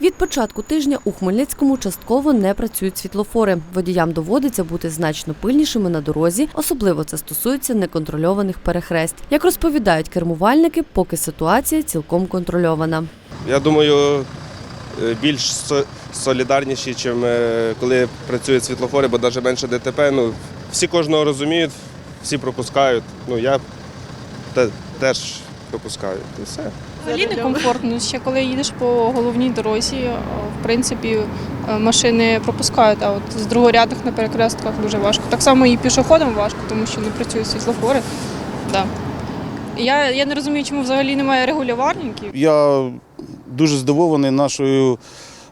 Від початку тижня у Хмельницькому частково не працюють світлофори. Водіям доводиться бути значно пильнішими на дорозі, особливо це стосується неконтрольованих перехресть. Як розповідають кермувальники, поки ситуація цілком контрольована. Я думаю, е, більш солідарніші, ніж коли працюють світлофори, бо навіть менше ДТП. Ну, всі кожного розуміють, всі пропускають. Ну, я те- теж пропускаю. І все. Взагалі некомфортно. Ще коли їдеш по головній дорозі, е, в принципі, е, машини пропускають, а от з другорядних на перекрестках дуже важко. Так само і пішоходам важко, тому що не працюють світлофори. Да. Я, я не розумію, чому взагалі немає регулювальників. Я дуже здивований нашою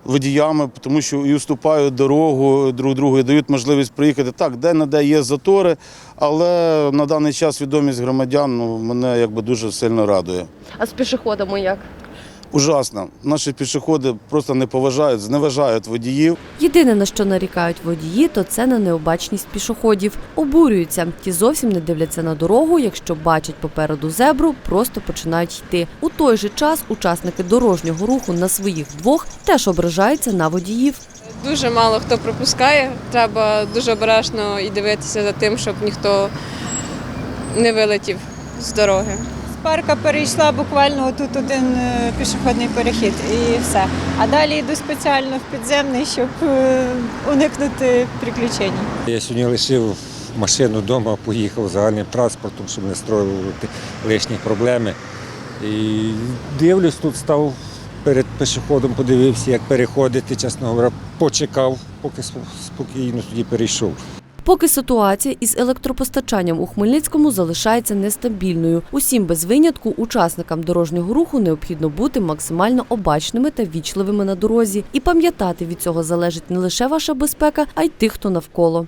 водіями, тому що і уступають дорогу друг другу, і дають можливість приїхати. Так, де на де є затори, але на даний час відомість громадян ну, мене якби дуже сильно радує. А з пішоходами як? Ужасно. Наші пішоходи просто не поважають, зневажають водіїв. Єдине на що нарікають водії, то це на необачність пішоходів. Обурюються. Ті зовсім не дивляться на дорогу. Якщо бачать попереду зебру, просто починають йти. У той же час учасники дорожнього руху на своїх двох теж ображаються на водіїв. Дуже мало хто пропускає. Треба дуже обережно і дивитися за тим, щоб ніхто не вилетів з дороги. Парка перейшла буквально тут один е, пішохідний перехід і все. А далі йду спеціально в підземний, щоб е, уникнути приключень. Я сьогодні лишив машину вдома, поїхав загальним транспортом, щоб не строювати лишні проблеми. І дивлюсь, тут став перед пішоходом, подивився, як переходити, чесно говоря, почекав, поки спокійно тоді перейшов. Поки ситуація із електропостачанням у Хмельницькому залишається нестабільною. Усім без винятку учасникам дорожнього руху необхідно бути максимально обачними та вічливими на дорозі і пам'ятати від цього залежить не лише ваша безпека, а й тих, хто навколо.